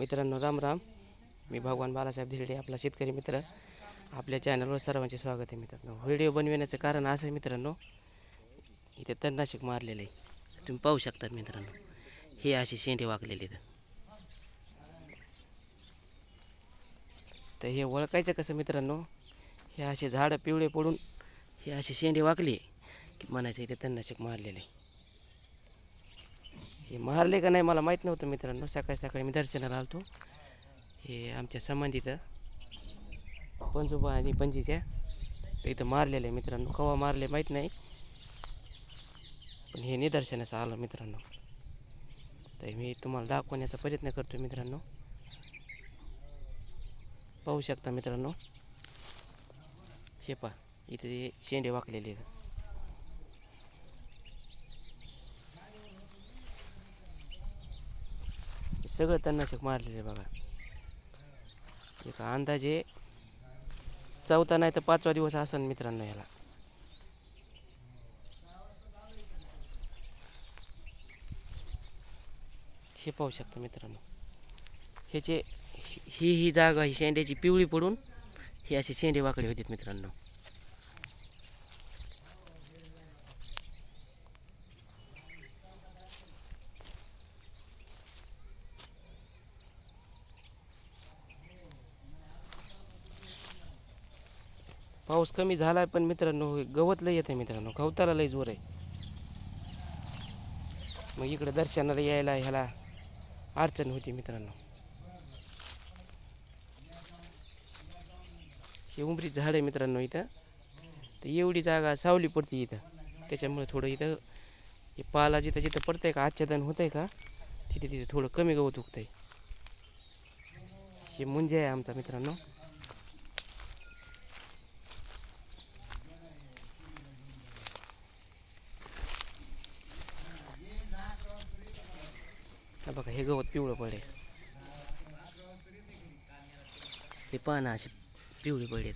मित्रांनो राम राम. मी भगवान बालासाहेब धिरडे आपला शेतकरी मित्र. आपल्या चॅनलवर सर्वांचे स्वागत आहे मित्रांनो. व्हिडिओ बनविण्याचं कारण असं आहे मित्रांनो इथे तणनाशक मारलेलं आहे. तुम्ही पाहू शकतात मित्रांनो हे असे शेंडे वाकलेले तर हे ओळखायचं कसं मित्रांनो हे असे झाडं पिवळे पडून हे असे शेंडे वाकले की म्हणायचं इथे तणनाशक मारलेले आहे. हे मारले का नाही मला माहीत नव्हतं मित्रांनो. सकाळी सकाळी मी दर्शनाला आलतो. हे आमच्या संबंधित पंजोबा आणि पंजीच्या. इथं मारलेलं आहे मित्रांनो. कवा मारले माहीत नाही. पण हे निदर्शनाचं आलं मित्रांनो. तर मी तुम्हाला दाखवण्याचा प्रयत्न करतो मित्रांनो. पाहू शकता मित्रांनो. हे पा इथे शेंडे वाकलेले आहेत. सगळं तणनाशक मारलेलं आहे बघा. एक अंदाजे चौथा नाही तर पाचवा दिवस असन मित्रांनो याला. हे पाहू शकता मित्रांनो. ह्याचे ही ही जागा ही शेंड्याची पिवळी पडून ही अशी शेंडे वाकडे होते मित्रांनो. पाऊस कमी झाला आहे पण मित्रांनो हे गवत येत येते मित्रांनो. गवताला लई जोर आहे. मग इकडे दर्शनाला यायला ह्याला अडचण होती मित्रांनो. हे उमरी झाड आहे मित्रांनो इथं. तर एवढी जागा सावली पडते इथं. त्याच्यामुळे थोडं इथं हे पाला जिथं जिथं पडतं आहे का आच्छादन होतंय का तिथे तिथे थोडं कमी गवत उगतंय. हे मुंजे आहे आमचा मित्रांनो. हा बघा हे गवत पिवळं पडे हे पानं अशी पिवळी पडले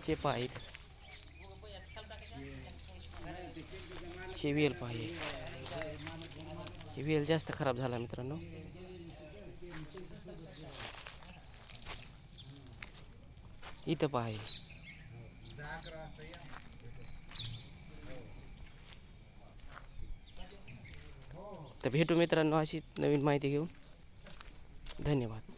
ते पहा इथं हे वेल पहा हे वेल जास्त खराब झाला मित्रांनो. इथं पहा तर भेटू मित्रांनो अशी नवीन माहिती घेऊन. धन्यवाद.